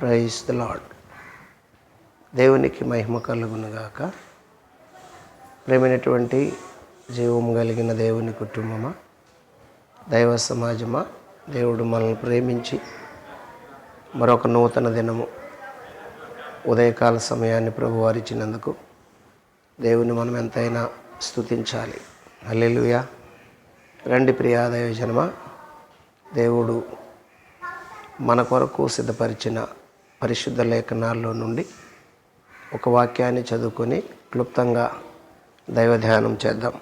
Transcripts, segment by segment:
Praise the lord దేవునికి మహిమ కలుగునుగాక. ప్రేమైనటువంటి జీవము కలిగిన దేవుని కుటుంబమా దైవ సమాజమా దేవుడు మనల్ని ప్రేమించి మరొక నూతన దినము ఉదయకాల సమయాన్ని ప్రభు వారిచ్చినందుకు దేవుని మనం ఎంతైనా స్తుతించాలి. హల్లెలూయా. రండి ప్రియా జనమా దేవుడు మన కొరకు సిద్ధపరిచిన పరిశుద్ధ లేఖనాల్లో నుండి ఒక వాక్యాన్ని చదువుకొని క్లుప్తంగా దైవ ధ్యానం చేద్దాం.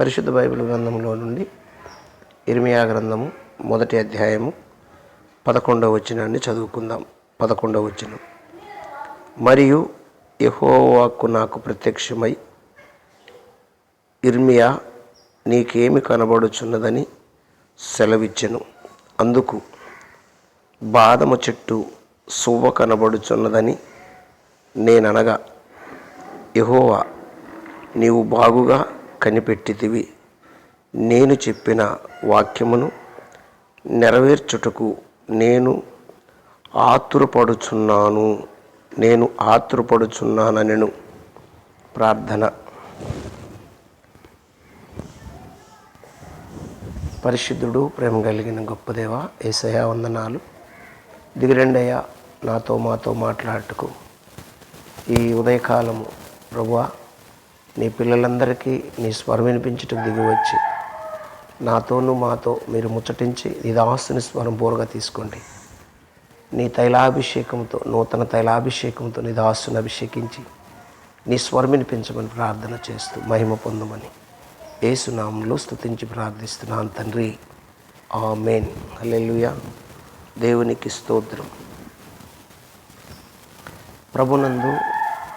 పరిశుద్ధ బైబిల్ గ్రంథంలో నుండి ఇర్మియా గ్రంథము మొదటి అధ్యాయము పదకొండవ వచనాన్ని చదువుకుందాం. పదకొండవ వచనం. మరియు యహోవాకు నాకు ప్రత్యక్షమై ఇర్మియా నీకేమి కనబడుచున్నదని సెలవిచ్చెను. అందుకు బాదము చెట్టు సువ్వ కనబడుచున్నదని నేననగా యహోవా నీవు బాగుగా కనిపెట్టితివి. నేను చెప్పిన వాక్యమును నెరవేర్చుటకు నేను ఆతురపడుచున్నాను. నేను ఆతురపడుచున్నానెను ప్రార్థన. పరిశుద్ధుడు ప్రేమ కలిగిన గొప్పదేవ ఏసయా వందనాలు. దిగిరండయ్యా నాతో మాతో మాట్లాడుటకు. ఈ ఉదయకాలము ప్రభువా నీ పిల్లలందరికీ నీ స్వరం వినిపించటం దిగివచ్చి నాతోనూ మాతో మీరు ముచ్చటించి నీ ఆస్తుని స్వరం బోరుగా తీసుకోండి. నీ తైలాభిషేకంతో నూతన తైలాభిషేకంతో నీ దాస్తుని అభిషేకించి నీ స్వరం వినిపించమని ప్రార్థన చేస్తూ మహిమ పొందమని. ఏసునామంలో స్థుతించి ప్రార్థిస్తున్నాను తండ్రి. ఆమెన్. హల్లెలూయా. దేవునికి స్తోత్రం. ప్రభునందు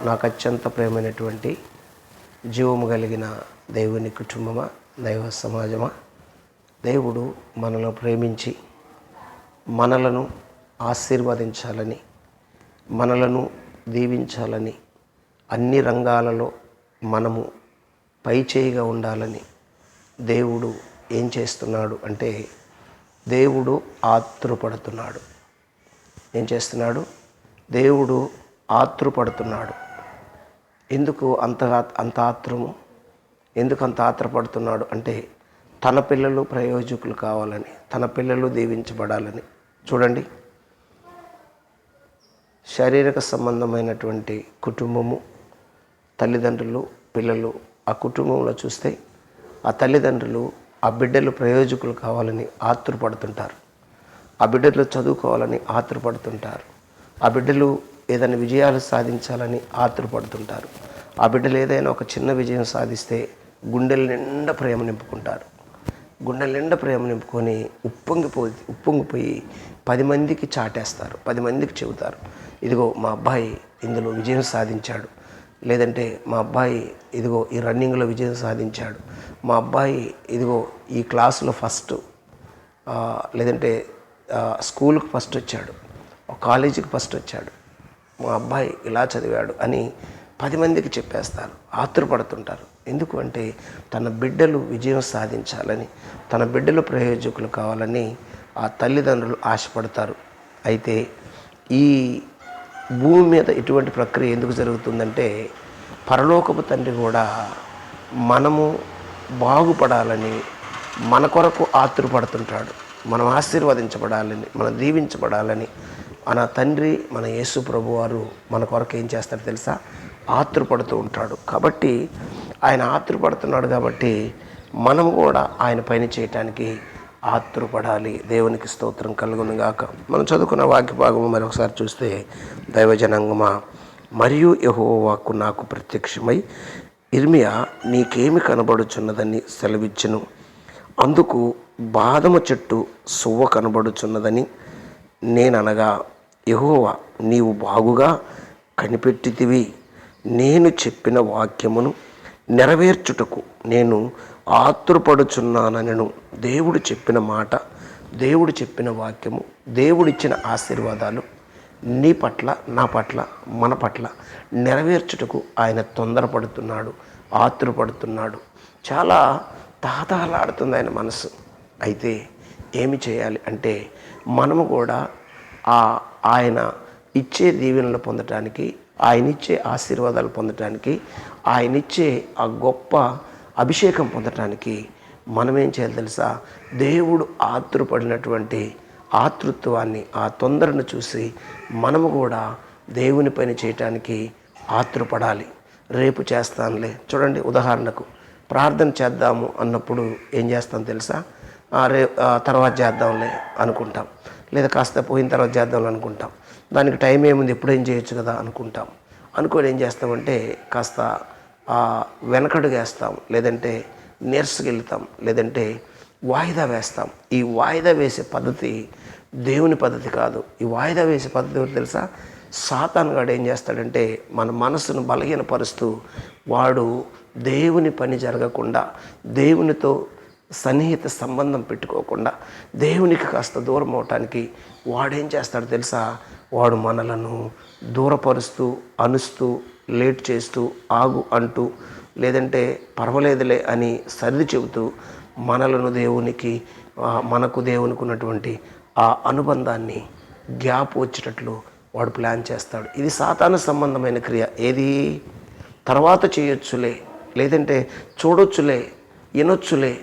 నాకు అత్యంత ప్రేమైనటువంటి జీవము కలిగిన దేవుని కుటుంబమా దైవ సమాజమా దేవుడు మనలో ప్రేమించి మనలను ఆశీర్వదించాలని మనలను దీవించాలని అన్ని రంగాలలో మనము పై చేయిగా ఉండాలని దేవుడు ఏం చేస్తున్నాడు అంటే దేవుడు ఆతృపడుతున్నాడు ఏం చేస్తున్నాడు? దేవుడు ఆతృపడుతున్నాడు ఎందుకు అంత అంత ఆత్రము? ఎందుకు అంత ఆత్రపడుతున్నాడు అంటే తన పిల్లలు ప్రయోజకులు కావాలని తన పిల్లలు దీవించబడాలని. చూడండి. శారీరక సంబంధమైనటువంటి కుటుంబము తల్లిదండ్రులు పిల్లలు ఆ కుటుంబంలో చూస్తే ఆ తల్లిదండ్రులు ఆ బిడ్డలు ప్రయోజకులు కావాలని ఆతురపడుతుంటారు. ఆ బిడ్డలు చదువుకోవాలని ఆతురపడుతుంటారు. ఆ బిడ్డలు ఏదైనా విజయాలు సాధించాలని ఆతురపడుతుంటారు. ఆ బిడ్డలు ఏదైనా ఒక చిన్న విజయం సాధిస్తే గుండెల నిండా ప్రేమ నింపుకుంటారు. గుండెల నిండా ప్రేమ నింపుకొని ఉప్పొంగిపోయి ఉప్పొంగిపోయి పది మందికి చాటేస్తారు పది మందికి చెబుతారు. ఇదిగో మా అబ్బాయి ఇందులో విజయం సాధించాడు. లేదంటే మా అబ్బాయి ఇదిగో ఈ రన్నింగ్లో విజయం సాధించాడు. మా అబ్బాయి ఇదిగో ఈ క్లాసులో ఫస్ట్ లేదంటే స్కూల్కి ఫస్ట్ వచ్చాడు. కాలేజీకి ఫస్ట్ వచ్చాడు. మా అబ్బాయి ఇలా చదివాడు అని పది మందికి చెప్పేస్తారు. ఆతృపడుతుంటారు ఎందుకంటే తన బిడ్డలు విజయం సాధించాలని తన బిడ్డలు ప్రయోజకులు కావాలని ఆ తల్లిదండ్రులు ఆశపడతారు. అయితే ఈ భూమి మీద ఇటువంటి ప్రక్రియ ఎందుకు జరుగుతుందంటే పరలోకపు తండ్రి కూడా మనము బాగుపడాలని మన కొరకు ఆతురపడుతుంటాడు. మనం ఆశీర్వదించబడాలని మనం దీవించబడాలని మన తండ్రి మన యేసు ప్రభు వారు మన కొరకు ఏం చేస్తాడు తెలుసా? ఆతురపడుతూ ఉంటాడు. కాబట్టి ఆయన ఆతురపడుతున్నాడు కాబట్టి మనం కూడా ఆయన పని చేయటానికి ఆత్రుపడాలి. దేవునికి స్తోత్రం కలుగును గాక మనం చదువుకున్న వాక్య భాగము మరొకసారి చూస్తే దైవజనాంగమా మరియు యెహోవాకు నాకు ప్రత్యక్షమై ఇర్మియా నీకేమి కనబడుచున్నదని సెలవిచ్చును. అందుకు బాదమ చెట్టు సువ్వ కనబడుచున్నదని నేననగా యహోవా నీవు బాగుగా కనిపెట్టితివి. నేను చెప్పిన వాక్యమును నెరవేర్చుటకు నేను ఆతురపడుచున్నానను దేవుడు చెప్పిన మాట దేవుడు చెప్పిన వాక్యము దేవుడిచ్చిన ఆశీర్వాదాలు నీ పట్ల నా పట్ల మన పట్ల నెరవేర్చుటకు ఆయన తొందరపడుతున్నాడు ఆతృపడుతున్నాడు చాలా తహతహలాడుతుంది ఆయన మనసు. అయితే ఏమి చేయాలి అంటే మనము కూడా ఆ ఆయన ఇచ్చే దీవెనలు పొందటానికి ఆయన ఇచ్చే ఆశీర్వాదాలు పొందటానికి ఆయన ఇచ్చే ఆ గొప్ప అభిషేకం పొందటానికి మనం ఏం చేయాలి తెలుసా? దేవుడు ఆతృపడినటువంటి ఆతృత్వాన్ని ఆ తొందరను చూసి మనము కూడా దేవుని పని చేయటానికి ఆతృపడాలి రేపు చేస్తానులే. చూడండి ఉదాహరణకు ప్రార్థన చేద్దాము అన్నప్పుడు ఏం చేస్తాం తెలుసా? ఆ రే ఆ తర్వాత చేద్దాంలే అనుకుంటాం. లేదా కాస్త పోయిన తర్వాత చేద్దాం అనుకుంటాం. దానికి టైం ఏముంది? ఎప్పుడేం చేయొచ్చు కదా అనుకుంటాం. అనుకోని ఏం చేస్తామంటే కాస్త వెనకడుగేస్తాం వెనకడుగు వేస్తాం లేదంటే నీరసకెళ్తాం లేదంటే వాయిదా వేస్తాం. ఈ వాయిదా వేసే పద్ధతి దేవుని పద్ధతి కాదు. ఈ వాయిదా వేసే పద్ధతి ఎవరు తెలుసా? సాతానుగాడు ఏం చేస్తాడంటే మన మనసును బలహీనపరుస్తూ వాడు దేవుని పని జరగకుండా దేవునితో సన్నిహిత సంబంధం పెట్టుకోకుండా దేవునికి కాస్త దూరం అవటానికి వాడేం చేస్తాడు తెలుసా? వాడు మనలను దూరపరుస్తూ అనుస్తూ లేట్ చేస్తూ ఆగు అంటూ లేదంటే పర్వాలేదులే అని సర్ది చెబుతూ మనలను దేవునికి మనకు దేవునికి ఉన్నటువంటి ఆ అనుబంధాన్ని గ్యాప్ వచ్చేటట్లు వాడు ప్లాన్ చేస్తాడు. ఇది సాతాను సంబంధమైన క్రియ. ఏది? తర్వాత చేయొచ్చులే లేదంటే చూడొచ్చులే వినొచ్చులే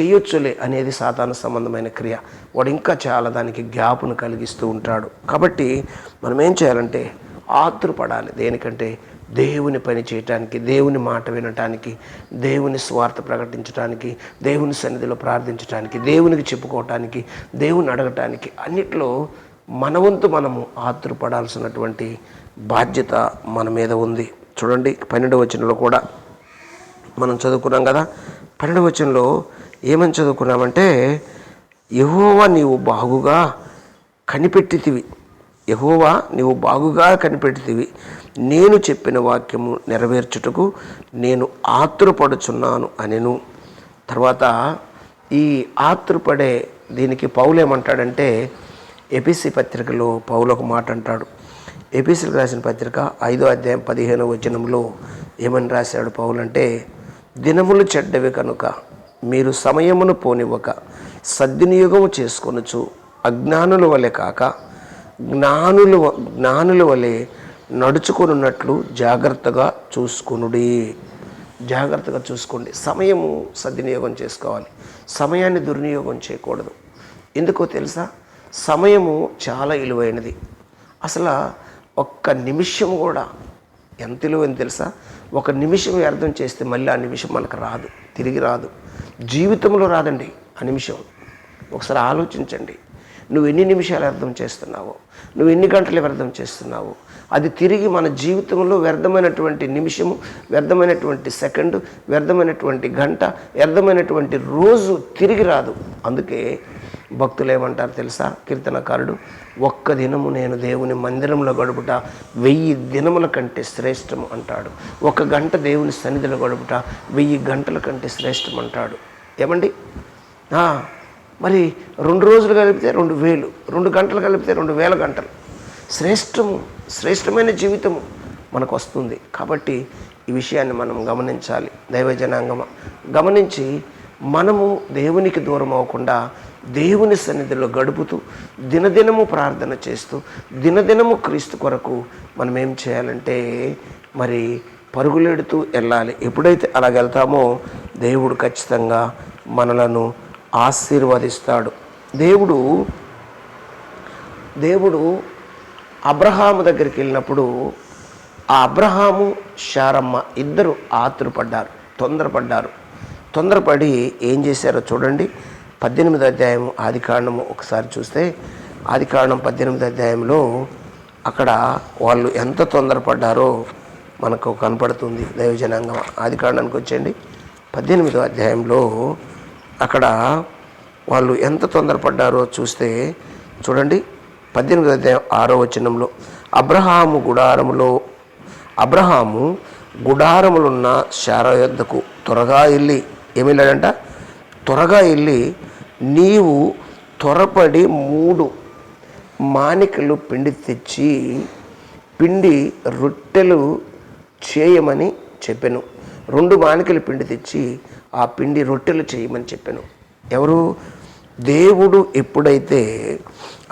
చేయొచ్చులే అనేది సాధారణ సంబంధమైన క్రియ. వాడు ఇంకా చాలా దానికి గ్యాప్ను కలిగిస్తూ ఉంటాడు. కాబట్టి మనం ఏం చేయాలంటే ఆతృపడాలి దేనికంటే దేవుని పని చేయటానికి దేవుని మాట వినటానికి దేవుని స్వార్థ ప్రకటించడానికి దేవుని సన్నిధిలో ప్రార్థించడానికి దేవునికి చెప్పుకోవటానికి దేవుని అడగటానికి అన్నిట్లో మన వంతు మనము ఆతృపడాల్సినటువంటి బాధ్యత మన మీద ఉంది. చూడండి పన్నెండవ వచనంలో కూడా మనం చదువుకున్నాం కదా. పన్నెండవ వచనంలో ఏమని చదువుకున్నామంటే యహోవా నీవు బాగుగా కనిపెట్టితివి. యహోవా నీవు బాగుగా కనిపెట్టితివి నేను చెప్పిన వాక్యము నెరవేర్చుటకు నేను ఆతురపడుచున్నాను అనెను. తర్వాత ఈ ఆతృపడే దీనికి పౌలు ఏమంటాడంటే ఎపిసి పత్రికలో పౌలు ఒక మాట అంటాడు. ఎపిసిలకు రాసిన పత్రిక ఐదో అధ్యాయం పదిహేనవ వచనంలో ఏమని రాశాడు పౌలు అంటే దినములు చెడ్డవి కనుక మీరు సమయమును పోనివ్వక సద్వినియోగము చేసుకొనుచు అజ్ఞానుల వలె కాక జ్ఞానుల వ- జ్ఞానుల వలె నడుచుకొనున్నట్లు జాగ్రత్తగా చూసుకొనుడి. జాగ్రత్తగా చూసుకోండి. సమయము సద్వినియోగం చేసుకోవాలి. సమయాన్ని దుర్వినియోగం చేయకూడదు. ఎందుకో తెలుసా? సమయము చాలా విలువైనది అసలు ఒక్క నిమిషం కూడా ఎంత విలువైంది తెలుసా? ఒక నిమిషం వ్యర్థం చేస్తే మళ్ళీ ఆ నిమిషం మనకు రాదు తిరిగి రాదు. జీవితంలో రాదండి ఆ నిమిషం. ఒకసారి ఆలోచించండి. నువ్వు ఎన్ని నిమిషాలు వ్యర్థం చేస్తున్నావు నువ్వు ఎన్ని గంటలు వ్యర్థం చేస్తున్నావు అది తిరిగి మన జీవితంలో వ్యర్థమైనటువంటి నిమిషము వ్యర్థమైనటువంటి సెకండ్ వ్యర్థమైనటువంటి గంట వ్యర్థమైనటువంటి రోజు తిరిగి రాదు. అందుకే భక్తులు ఏమంటారు తెలుసా? కీర్తనకారుడు ఒక్క దినము నేను దేవుని మందిరంలో గడుపుట వెయ్యి దినముల కంటే శ్రేష్టము అంటాడు. ఒక గంట దేవుని సన్నిధిలో గడుపుట వెయ్యి గంటల కంటే శ్రేష్టం అంటాడు. ఏమండి? మరి రెండు రోజులు కలిపితే రెండు వేలు రెండు గంటలు కలిపితే రెండు వేల గంటలు. శ్రేష్టము శ్రేష్టమైన జీవితము మనకు వస్తుంది కాబట్టి ఈ విషయాన్ని మనం గమనించాలి. దైవ జనాంగమ గమనించి మనము దేవునికి దూరం అవ్వకుండా దేవుని సన్నిధిలో గడుపుతూ దినదినము ప్రార్థన చేస్తూ దినదినము క్రీస్తు కొరకు మనం ఏం చేయాలంటే మరి పరుగులెడుతూ వెళ్ళాలి. ఎప్పుడైతే అలాగ వెళ్తామో దేవుడు ఖచ్చితంగా మనలను ఆశీర్వదిస్తాడు. దేవుడు దేవుడు అబ్రహాము దగ్గరికి వెళ్ళినప్పుడు ఆ అబ్రహాము శారమ్మ ఇద్దరు ఆతురపడ్డారు తొందరపడ్డారు. తొందరపడి ఏం చేశారో చూడండి. పద్దెనిమిది అధ్యాయం ఆది ఒకసారి చూస్తే ఆదికాండం పద్దెనిమిది అధ్యాయంలో అక్కడ వాళ్ళు ఎంత తొందరపడ్డారో మనకు కనపడుతుంది. దైవజనాంగం ఆది కాండానికి వచ్చేయండి. పద్దెనిమిదో అధ్యాయంలో అక్కడ వాళ్ళు ఎంత తొందరపడ్డారో చూస్తే చూడండి పద్దెనిమిది అధ్యాయం ఆరో వచనంలో అబ్రహాము గుడారములో అబ్రహాము గుడారములున్న శారా యొద్దకు త్వరగా వెళ్ళి ఏమి వెళ్ళాడంట త్వరగా వెళ్ళి నీవు త్వరపడి మూడు మానికలు పిండి తెచ్చి పిండి రొట్టెలు చేయమని చెప్పాను. రెండు మానికలు పిండి తెచ్చి ఆ పిండి రొట్టెలు చేయమని చెప్పాను. ఎవరు? దేవుడు ఎప్పుడైతే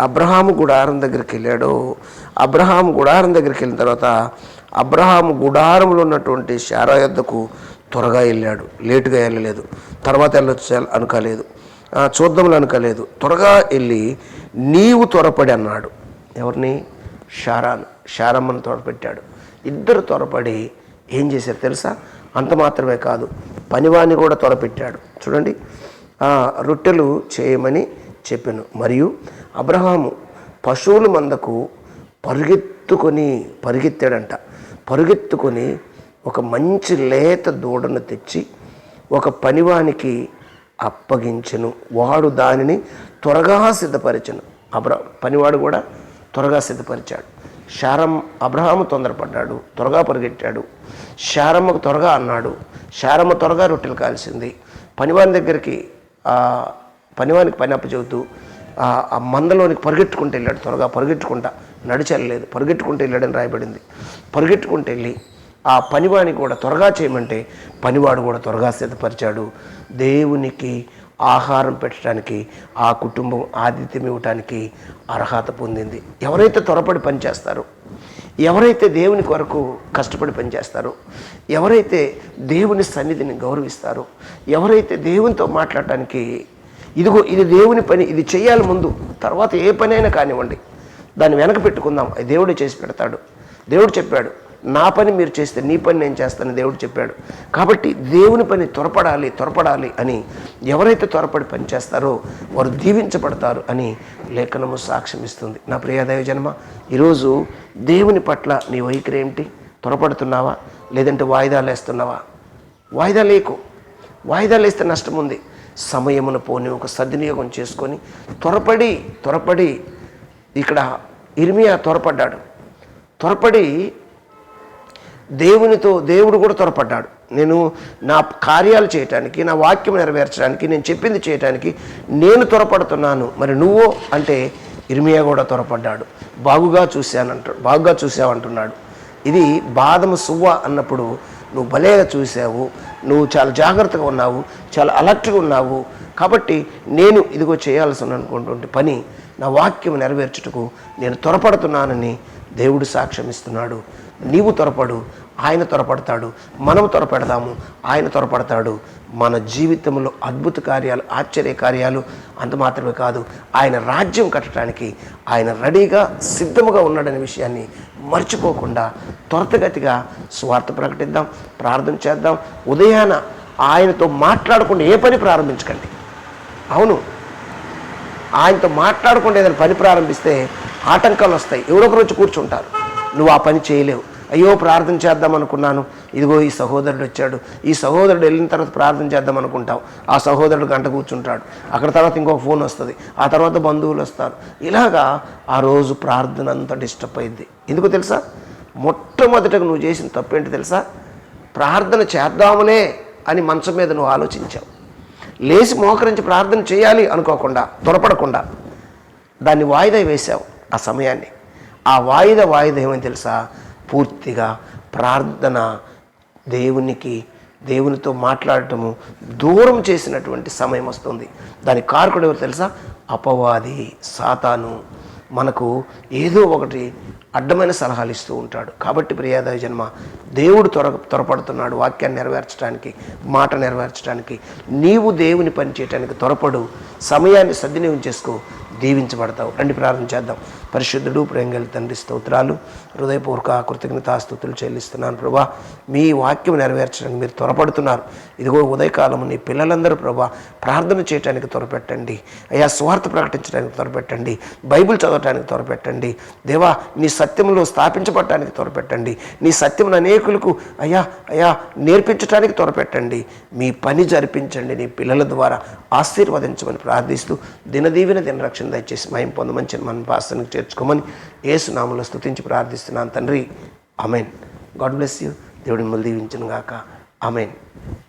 అబ్రహాము గుడారం దగ్గరికి వెళ్ళాడో అబ్రహాము గుడారం దగ్గరికి వెళ్ళిన తర్వాత అబ్రహాము గుడారంలో ఉన్నటువంటి శారా యొద్దకు త్వరగా వెళ్ళాడు. లేటుగా వెళ్ళలేదు. తర్వాత వెళ్ళొచ్చు అనుకోలేదు. చూద్దాములు అనుకోలేదు. త్వరగా వెళ్ళి నీవు త్వరపడి అన్నాడు. ఎవరిని? షారాను షారమ్మను త్వరపెట్టాడు ఇద్దరు త్వరపడి ఏం చేశారు తెలుసా? అంత మాత్రమే కాదు. పనివాణ్ణి కూడా తొలపెట్టాడు. చూడండి. ఆ, రొట్టెలు చేయమని చెప్పాను. మరియు అబ్రహాము పశువుల మందకు పరుగెత్తుకొని పరిగెత్తాడంట. పరుగెత్తుకొని ఒక మంచి లేత దూడను తెచ్చి ఒక పనివానికి అప్పగించను. వాడు దానిని త్వరగా సిద్ధపరిచను. అబ్రా పనివాడు కూడా త్వరగా సిద్ధపరిచాడు. శారం అబ్రహాము తొందరపడ్డాడు త్వరగా పరిగెట్టాడు. శారమ్మకు త్వరగా అన్నాడు శారమ్మ త్వరగా రొట్టెలు కాల్సింది. పనివాని దగ్గరికి పనివానికి పని అప్పచెబుతూ ఆ మందలోనికి పరిగెట్టుకుంటూ వెళ్ళాడు త్వరగా పరిగెట్టుకుంటా. నడిచెళ్ళలేదు పరిగెట్టుకుంటూ వెళ్ళాడని రాయబడింది. పరిగెట్టుకుంటూ వెళ్ళి ఆ పనివాణి కూడా త్వరగా చేయమంటే పనివాడు కూడా త్వరగా సిద్ధపరిచాడు. దేవునికి ఆహారం పెట్టడానికి ఆ కుటుంబం ఆతిథ్యం ఇవ్వటానికి అర్హత పొందింది. ఎవరైతే త్వరపడి పనిచేస్తారో ఎవరైతే దేవుని కొరకు కష్టపడి పనిచేస్తారో ఎవరైతే దేవుని సన్నిధిని గౌరవిస్తారో ఎవరైతే దేవునితో మాట్లాడటానికి ఇదిగో ఇది దేవుని పని ఇది చేయాలి ముందు తర్వాత ఏ పనైనా కానివ్వండి దాన్ని వెనక పెట్టుకుందాం. అది దేవుడే చేసి పెడతాడు. దేవుడు చెప్పాడు నా పని మీరు చేస్తే నీ పని నేను చేస్తానని దేవుడు చెప్పాడు. కాబట్టి దేవుని పని త్వరపడాలి త్వరపడాలి అని ఎవరైతే త్వరపడి పని చేస్తారో వారు దీవించబడతారు అని లేఖనము సాక్ష్యం ఇస్తుంది నా ప్రియదైవ జన్మ ఈరోజు దేవుని పట్ల నీ వైఖరి ఏమిటి త్వరపడుతున్నావా? లేదంటే వాయిదాలు వేస్తున్నావా వాయిదా లేకు. వాయిదాలు వేస్తే నష్టం ఉంది సమయమును పోని ఒక సద్వినియోగం చేసుకొని త్వరపడి త్వరపడి ఇక్కడ ఇర్మియా త్వరపడ్డాడు. త్వరపడి దేవునితో దేవుడు కూడా త్వరపడ్డాడు. నేను నా కార్యాలు చేయటానికి నా వాక్యం నెరవేర్చడానికి నేను చెప్పింది చేయటానికి నేను త్వరపడుతున్నాను. మరి నువ్వు అంటే ఇర్మియా కూడా త్వరపడ్డాడు. బాగుగా చూశానంటాడు బాగుగా చూసావంటున్నాడు ఇది బాదము సువ్వ అన్నప్పుడు నువ్వు భలేగా చూసావు నువ్వు చాలా జాగ్రత్తగా ఉన్నావు చాలా అలర్ట్గా ఉన్నావు. కాబట్టి నేను ఇదిగో చేయాల్సిన అనుకుంటుంటే పని నా వాక్యం నెరవేర్చుటకు నేను త్వరపడుతున్నానని దేవుడు సాక్ష్యం ఇస్తున్నాడు నీవు త్వరపడు ఆయన త్వరపడతాడు మనం త్వరపెడదాము ఆయన త్వరపడతాడు. మన జీవితంలో అద్భుత కార్యాలు ఆశ్చర్య కార్యాలు అంత మాత్రమే కాదు ఆయన రాజ్యం కట్టడానికి ఆయన రెడీగా సిద్ధముగా ఉన్నాడనే విషయాన్ని మర్చిపోకుండా త్వరతగతిగా స్వార్థ ప్రకటిద్దాం ప్రార్థన చేద్దాం. ఉదయాన ఆయనతో మాట్లాడకుండా ఏ పని ప్రారంభించకండి. అవును. ఆయనతో మాట్లాడకుండా ఏదైనా పని ప్రారంభిస్తే ఆటంకాలు వస్తాయి. ఎవరొకరు వచ్చి కూర్చుంటారు. నువ్వు ఆ పని చేయలేవు. అయ్యో ప్రార్థన చేద్దాం అనుకున్నాను. ఇదిగో ఈ సహోదరుడు వచ్చాడు. ఈ సహోదరుడు వెళ్ళిన తర్వాత ప్రార్థన చేద్దాం అనుకుంటావు. ఆ సహోదరుడు గంట కూర్చుంటాడు. అక్కడ తర్వాత ఇంకొక ఫోన్ వస్తుంది. ఆ తర్వాత బంధువులు వస్తారు. ఇలాగా ఆ రోజు ప్రార్థన అంతా డిస్టర్బ్ అయింది. ఎందుకు తెలుసా? మొట్టమొదటగా నువ్వు చేసిన తప్పేంటి తెలుసా? ప్రార్థన చేద్దాములే అని మంచం మీద నువ్వు ఆలోచించావు. లేచి మోకరించి ప్రార్థన చేయాలి అనుకోకుండా త్వరపడకుండా దాన్ని వాయిదా వేశావు ఆ సమయాన్ని. ఆ వాయిద వాయిదా ఏమని తెలుసా? పూర్తిగా ప్రార్థన దేవునికి దేవునితో మాట్లాడటము దూరం చేసినటువంటి సమయం వస్తుంది. దాని కారకుడు ఎవరు తెలుసా? అపవాది సాతాను. మనకు ఏదో ఒకటి అడ్డమైన సలహాలు ఇస్తూ ఉంటాడు. కాబట్టి ప్రియాదయ జన్మ దేవుడు త్వర త్వరపడుతున్నాడు వాక్యాన్ని నెరవేర్చడానికి మాట నెరవేర్చడానికి. నీవు దేవుని పని చేయడానికి త్వరపడు సమయాన్ని సద్వినియోగం చేసుకో దీవించబడతావు. రండి ప్రార్థన చేద్దాం. పరిశుద్ధుడు ప్రేంగల్ తండ్రి స్తోత్రాలు. హృదయపూర్వక కృతజ్ఞతాస్తుతులు చెల్లిస్తున్నాను ప్రభా. మీ వాక్యం నెరవేర్చడానికి మీరు త్వరపడుతున్నారు. ఇదిగో ఉదయకాలం నీ పిల్లలందరూ ప్రభా ప్రార్థన చేయడానికి త్వరపెట్టండి. అయ్యా స్వార్థ ప్రకటించడానికి త్వరపెట్టండి. బైబిల్ చదవటానికి త్వరపెట్టండి. దేవా నీ సత్యంలో స్థాపించబడటానికి త్వరపెట్టండి. నీ సత్యం అనేకులకు అయ్యా అయ్యా నేర్పించడానికి త్వరపెట్టండి. మీ పని జరిపించండి నీ పిల్లల ద్వారా. ఆశీర్వదించమని ప్రార్థిస్తూ దినదీవిన దిన రక్షణ దయచేసి మయం పొందమని మన పాస్తానికి చేర్చుకోమని ఏసునామలో స్తుతించి ప్రార్థిస్తున్నాను తండ్రి. Amen God bless you. దేవుడిని మళ్ళీ దీవించను గాక అమెన్